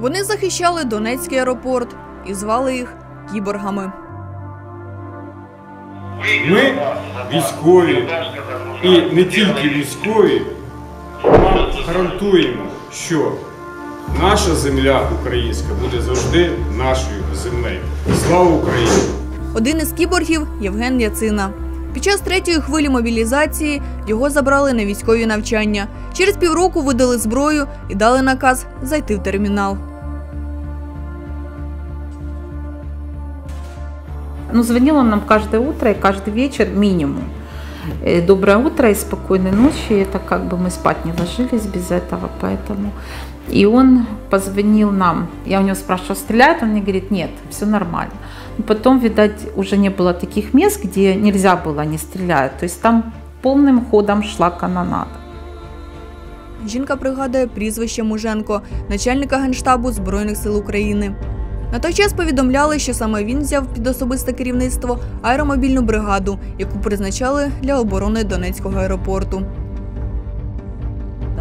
Вони захищали Донецький аеропорт і звали їх кіборгами. Ми військові і не тільки військові гарантуємо, що наша земля українська буде завжди нашою землею. Слава Україні! Один із кіборгів Євген Яцина. Під час третьої хвилі мобілізації його забрали на військові навчання. Через півроку видали зброю і дали наказ зайти в термінал. Ну, звонил он нам каждое утро и каждый вечер минимум. Э, Доброе утро и спокойной ночи. Это как бы мы спать не ложились без этого, поэтому. И он позвонил нам. Я у него спрашивала, стреляет? Он мне говорит, нет, все нормально. Но потом, видать, уже не было таких мест, где нельзя было не стрелять. То есть там полным ходом шла канонада. Жінка пригадує прізвище Муженко, начальника генштабу Збройних сил України. На той час повідомляли, що саме він взяв під особисте керівництво аеромобільну бригаду, яку призначали для оборони Донецького аеропорту.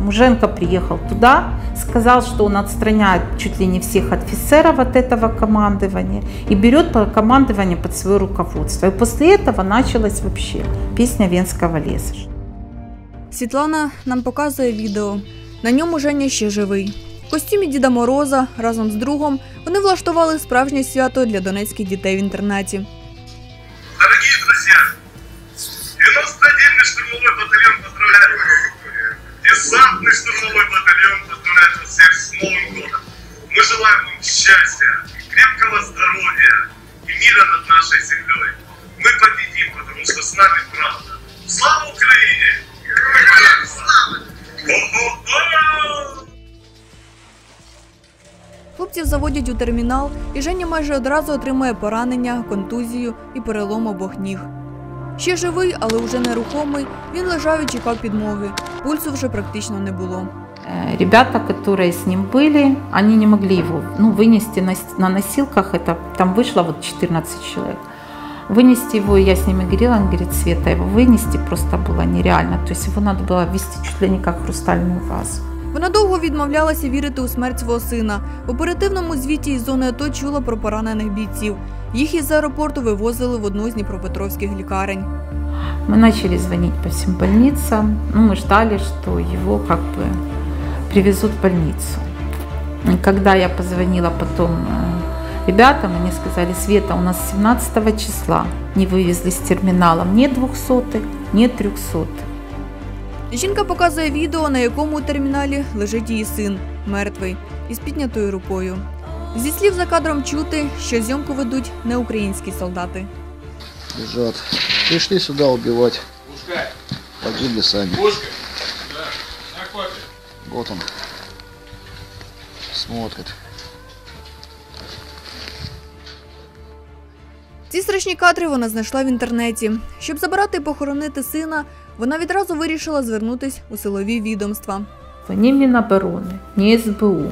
Муженко приехал туда, сказал, что он отстраняет чуть ли не всех офицеров от этого командования и берет по- командование под свое руководство. И после этого началась вообще песня Венского леса. Світлана нам показує відео. На ньому Женя ще живий. В костюмі Діда Мороза разом з другом вони влаштували справжнє свято для донецьких дітей в інтернаті. Дорогие друзья, 91-й штурмовой батальон поздравляет вас. Десантный штурмовой батальон поздравляет вас всех с Новым годом. Мы желаем вам счастья, крепкого здоровья и мира над нашей землей. Мы победим, потому что с нами правда. Слава Украине! Слава! Хо-хо-хо! Хлопців заводять у термінал, і Женя майже одразу отримує поранення, контузію і перелом обох ніг. Ще живий, але вже нерухомий, він лежав і чекав підмоги. Пульсу вже практично не було. Э, Ребята, которые с ним были, они не могли его ну, вынести на, с- на носилках. Это, там вышло вот 14 человек. Вынести его, я с ними говорила, он говорит, Света, его вынести просто было нереально. То есть его надо было вести чуть ли не как хрустальную вазу. Вона довго відмовлялася вірити у смерть свого сина. В оперативному звіті із зони АТО чула про поранених бійців. Їх із аеропорту вивозили в одну з дніпропетровських лікарень. Мы начали звонить по всем больницам. Ну, мы ждали, что его как бы привезут в больницу. И когда я позвонила потом э, ребятам, они сказали, Света, у нас 17 числа не вывезли с терминала ни 200, ни 300. Жінка показує відео, на якому у терміналі лежить її син, мертвий, із піднятою рукою. Зі слів за кадром чути, що зйомку ведуть не українські солдати. лежат. Пришли сюда убивать. Погибли сами. Вот он. Смотрит. Ці страшні кадри вона знайшла в інтернеті. Щоб забирати і похоронити сина, вона відразу вирішила звернутись у силові відомства. Ни Минобороны, ни СБУ.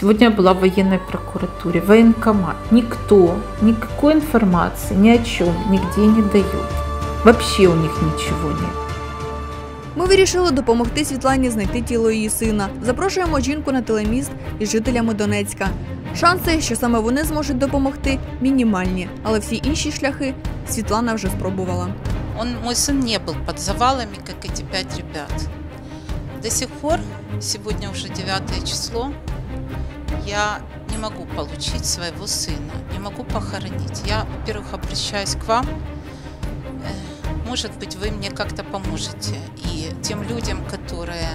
Сегодня я была в военной прокуратуре, военкомат. Никто, никакой информации ни о чем, нигде не дают. Вообще у них ничего нет. Ми вирішили допомогти Світлані знайти тіло її сина. Запрошуємо жінку на телеміст із жителями Донецька. Шанси, що саме вони зможуть допомогти, мінімальні, але всі інші шляхи Світлана вже спробувала. Он, мой сын не был под завалами, как эти пять ребят. До сих пор, сегодня уже 9 число, я не могу получить своего сына, не могу похоронить. Я, во-первых, обращаюсь к вам. Э, Может быть, вы мне как-то поможете. И тем людям, которые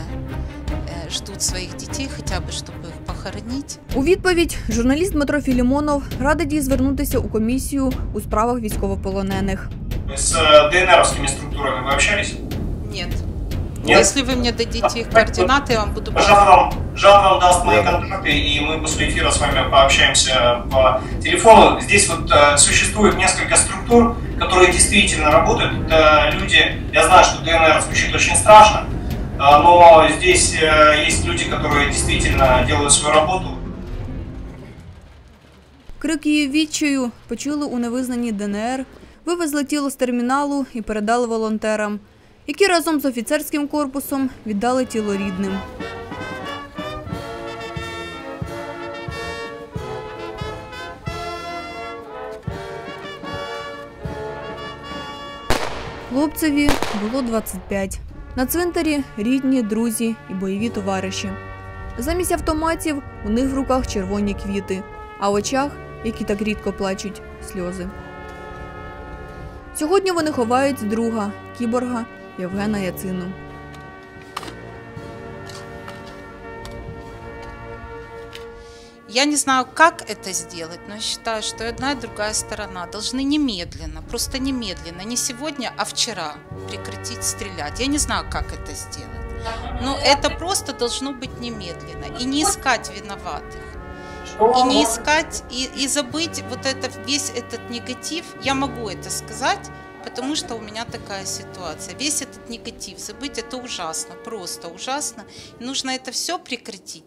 э, ждут своих детей, хотя бы, чтобы их похоронить, У відповідь журналіст Дмитро Філімонов радить їй звернутися у комісію у справах військовополонених. С э, ДНРовскими структурами вы общались? нет. Нет? Если вы мне дадите их координаты, я вам буду Жан вам, Жан вам даст мои контакты, и мы после эфира с вами пообщаемся по телефону. Здесь вот э, существует несколько структур, которые действительно работают. Это люди, я знаю, что ДНР звучит очень страшно, э, но здесь э, есть люди, которые действительно делают свою работу. Крик її відчаю почули у невизнаній ДНР, вивезли тіло з терміналу і передали волонтерам, які разом з офіцерським корпусом віддали тіло рідним. Хлопцеві було 25. На цвинтарі рідні, друзі і бойові товариші. Замість автоматів у них в руках червоні квіти, а в очах, які так рідко плачуть, сльози. Сьогодні вони ховають друга кіборга Євгена Яцину. Я не знаю, как это сделать, но я считаю, что одна, и другая сторона должны немедленно, просто немедленно, не сегодня, а вчера прекратить стрелять. Я не знаю, как это сделать. Но это просто должно быть немедленно. И не искать виноватых. И не искать, и, и забыть вот это, весь этот негатив. Я могу это сказать, потому что у меня такая ситуация. Весь этот негатив забыть, это ужасно, просто ужасно. И нужно это все прекратить.